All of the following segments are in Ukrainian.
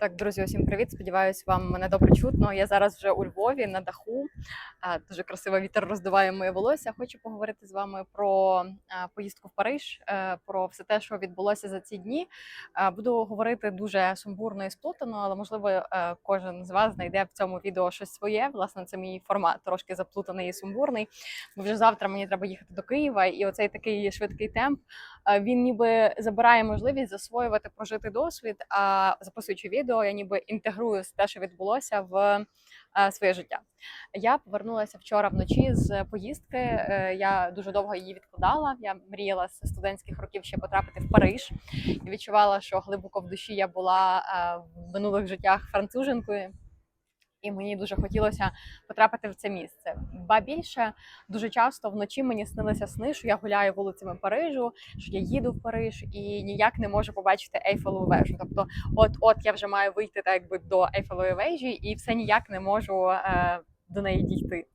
Так, друзі, усім привіт. Сподіваюсь, вам мене добре чутно. Я зараз вже у Львові на даху. Дуже красиво вітер роздуває моє волосся. Хочу поговорити з вами про поїздку в Париж, е, про все те, що відбулося за ці дні. Буду говорити дуже сумбурно і сплутано, але можливо е, кожен з вас знайде в цьому відео щось своє. Власне, це мій формат трошки заплутаний і сумбурний. Бо вже завтра мені треба їхати до Києва, і оцей такий швидкий темп він ніби забирає можливість засвоювати прожитий досвід. А записуючи відео, я ніби інтегрую те, що відбулося в е, своє життя. Я повернулася вчора вночі з поїздки. Е, Я дуже довго її відкладала. Я мріяла з студентських років ще потрапити в Париж і відчувала, що глибоко в душі я була е, в минулих життях француженкою. І мені дуже хотілося потрапити в це місце. Ба більше дуже часто вночі мені снилися сни, що я гуляю вулицями Парижу, що я їду в Париж і ніяк не можу побачити Ейфелеву вежу. Тобто, от от я вже маю вийти так якби до Ейфелевої вежі, і все ніяк не можу е, до неї дійти.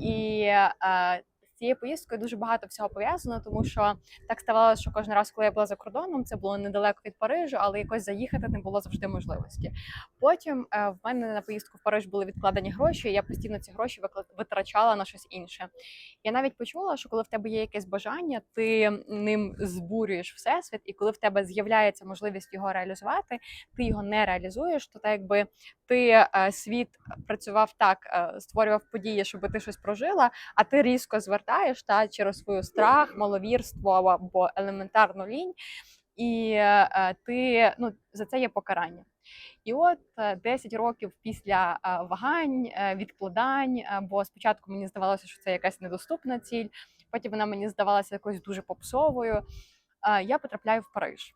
І е, цією поїздкою дуже багато всього пов'язано, тому що так ставалося, що кожен раз, коли я була за кордоном, це було недалеко від Парижу, але якось заїхати не було завжди можливості. Потім е, в мене на поїздку в Париж були відкладені гроші, і я постійно ці гроші витрачала на щось інше. Я навіть почула, що коли в тебе є якесь бажання, ти ним збурюєш всесвіт, і коли в тебе з'являється можливість його реалізувати, ти його не реалізуєш, то так якби ти е, світ працював так, е, створював події, щоб ти щось прожила, а ти різко звертаєш та через свою страх, маловірство або- елементарну лінь, і е, ти ну за це є покарання. І от е, 10 років після е, вагань, е, відкладань, е, бо спочатку мені здавалося, що це якась недоступна ціль, потім вона мені здавалася якоюсь дуже попсовою. е, Я потрапляю в Париж.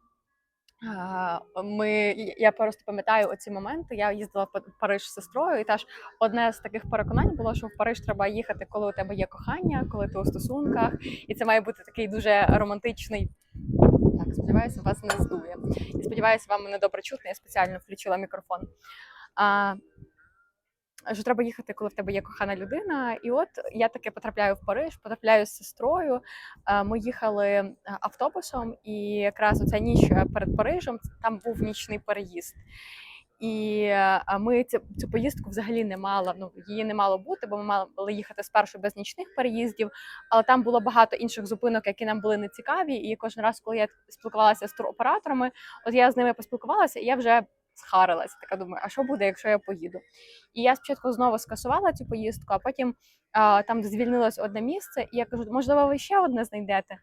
Ми я просто пам'ятаю оці моменти. Я їздила в Париж з сестрою, і теж одне з таких переконань було, що в Париж треба їхати, коли у тебе є кохання, коли ти у стосунках, і це має бути такий дуже романтичний. Так, сподіваюся, вас не здує. І сподіваюся, вам мене добре чутно. Я спеціально включила мікрофон. А, що треба їхати, коли в тебе є кохана людина. І от я таки потрапляю в Париж, потрапляю з сестрою. Е, Ми їхали е, автобусом, і якраз оця ніч е, перед Парижем там був нічний переїзд. І ми цю, цю поїздку взагалі не мала. Ну її не мало бути, бо ми мали їхати спершу без нічних переїздів. Але там було багато інших зупинок, які нам були нецікаві. І кожен раз, коли я спілкувалася з туроператорами, от я з ними поспілкувалася, і я вже схарилася. Така думаю, а що буде, якщо я поїду? І я спочатку знову скасувала цю поїздку, а потім а, там звільнилось одне місце, і я кажу, можливо, ви ще одне знайдете.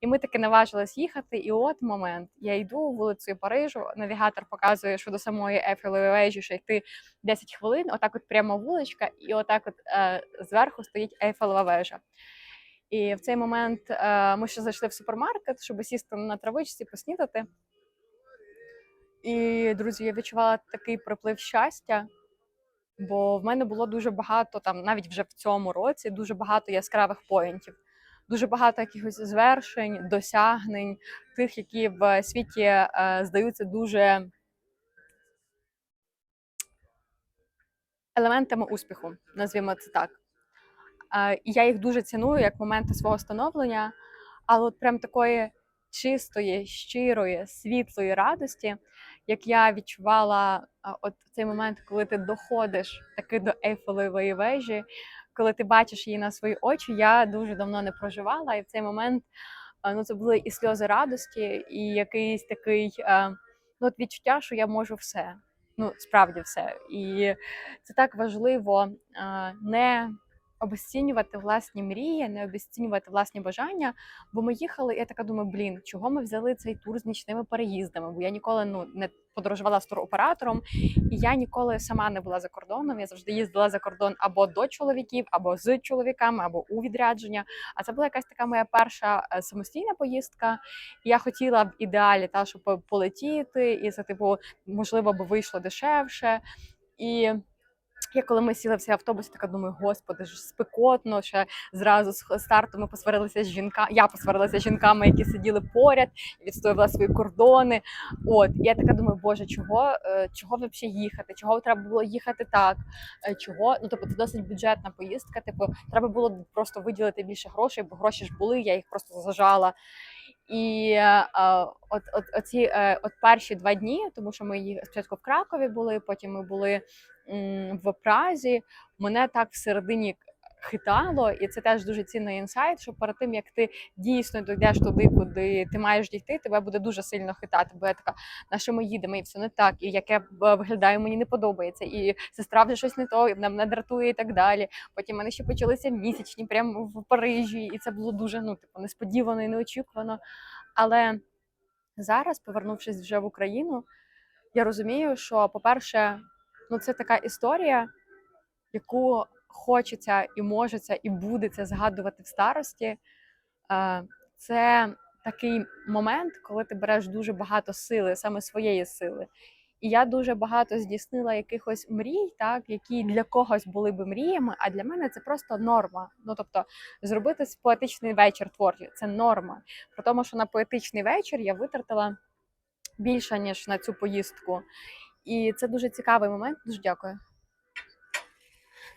І ми таки наважились їхати. І от момент. Я йду вулицею Парижу, навігатор показує, що до самої Ейфелевої вежі ще йти 10 хвилин. Отак, от прямо вуличка, і отак, от е, зверху стоїть Ейфелева вежа. І в цей момент е, ми ще зайшли в супермаркет, щоб сісти на травичці, поснідати. І, друзі, я відчувала такий приплив щастя, бо в мене було дуже багато, там, навіть вже в цьому році, дуже багато яскравих поінтів, дуже багато якихось звершень, досягнень, тих, які в світі е, здаються дуже елементами успіху, назвімо це так. Е, і я їх дуже ціную як моменти свого становлення, але от прям такої чистої, щирої, світлої радості, як я відчувала от цей момент, коли ти доходиш таки до Ейфелевої вежі, коли ти бачиш її на свої очі, я дуже давно не проживала. І в цей момент ну, це були і сльози радості, і якийсь такий ну, от відчуття, що я можу все. Ну, справді все. І це так важливо не обесцінювати власні мрії, не обесцінювати власні бажання. Бо ми їхали, і я така думаю, блін, чого ми взяли цей тур з нічними переїздами? Бо я ніколи ну не подорожувала з туроператором, і я ніколи сама не була за кордоном. Я завжди їздила за кордон або до чоловіків, або з чоловіками, або у відрядження. А це була якась така моя перша е, самостійна поїздка. Я хотіла в ідеалі та щоб полетіти, і це типу можливо би вийшло дешевше. І я коли ми сіли в цей автобус, така думаю, господи, ж спекотно. Ще зразу з старту ми посварилися з жінками. Я посварилася з жінками, які сиділи поряд, відстоювали свої кордони. От я така думаю, боже, чого, е, чого взагалі їхати? Чого треба було їхати так? Е, Чого? Ну тобто це досить бюджетна поїздка. Типу, треба було просто виділити більше грошей, бо гроші ж були, я їх просто зажала. І е, от, от, оці е, от перші два дні, тому що ми їх спочатку в Кракові були, потім ми були в Празі. Мене так всередині хитало, і це теж дуже цінний інсайт. Що перед тим як ти дійсно дійдеш туди, куди ти маєш дійти, тебе буде дуже сильно хитати. Бо я така, на що ми їдемо, і все не так, і яке б, виглядаю, мені не подобається, і сестра вже щось не то, і мене дратує і так далі. Потім мене ще почалися місячні прямо в Парижі, і це було дуже ну, типу, несподівано і неочікувано. Але зараз, повернувшись вже в Україну, я розумію, що, по-перше, ну це така історія, яку хочеться і можеться, і будеться згадувати в старості. Е, Це такий момент, коли ти береш дуже багато сили, саме своєї сили. І я дуже багато здійснила якихось мрій, так які для когось були би мріями, а для мене це просто норма. Ну тобто, зробити поетичний вечір творчий це норма. При тому, що на поетичний вечір я витратила більше ніж на цю поїздку. І це дуже цікавий момент. Дуже дякую.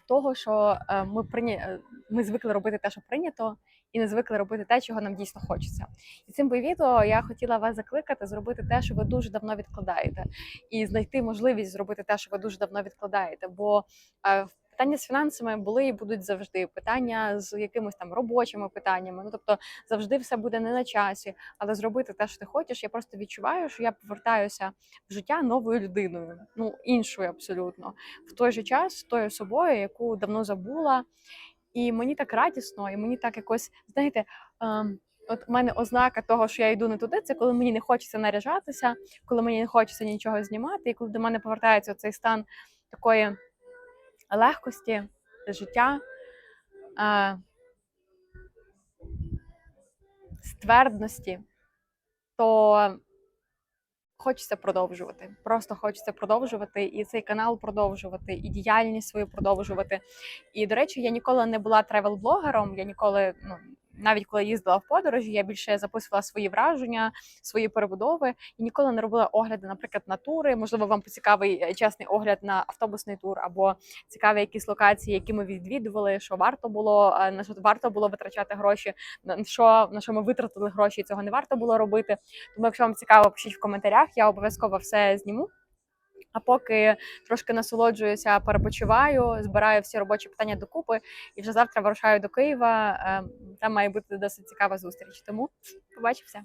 Того, що е, ми прийня... е, ми звикли робити те, що прийнято, і не звикли робити те, чого нам дійсно хочеться. І цим би відео я хотіла вас закликати зробити те, що ви дуже давно відкладаєте, і знайти можливість зробити те, що ви дуже давно відкладаєте. Бо е, питання з фінансами були і будуть завжди. Питання з якимись там робочими питаннями. Ну тобто завжди все буде не на часі, але зробити те, що ти хочеш. Я просто відчуваю, що я повертаюся в життя новою людиною, ну іншою абсолютно, в той же час тою собою, яку давно забула. І мені так радісно, і мені так якось, знаєте, ем, от у мене ознака того, що я йду не туди, це коли мені не хочеться наряжатися, коли мені не хочеться нічого знімати, і коли до мене повертається цей стан такої легкості життя, ствердності, то хочеться продовжувати. Просто хочеться продовжувати і цей канал продовжувати, і діяльність свою продовжувати. І до речі, я ніколи не була тревел-блогером. Я ніколи, ну навіть коли їздила в подорожі, я більше записувала свої враження, свої перебудови і ніколи не робила огляди, наприклад, на тури. Можливо, вам поцікавий е, чесний огляд на автобусний тур або цікаві якісь локації, які ми відвідували, що варто було е, на що варто було витрачати гроші, на що на що ми витратили гроші, цього не варто було робити. Тому, якщо вам цікаво, пишіть в коментарях, я обов'язково все зніму. А поки трошки насолоджуюся, перепочиваю, збираю всі робочі питання докупи, і вже завтра вирушаю до Києва. Ем, Там має бути досить цікава зустріч. Тому побачимося.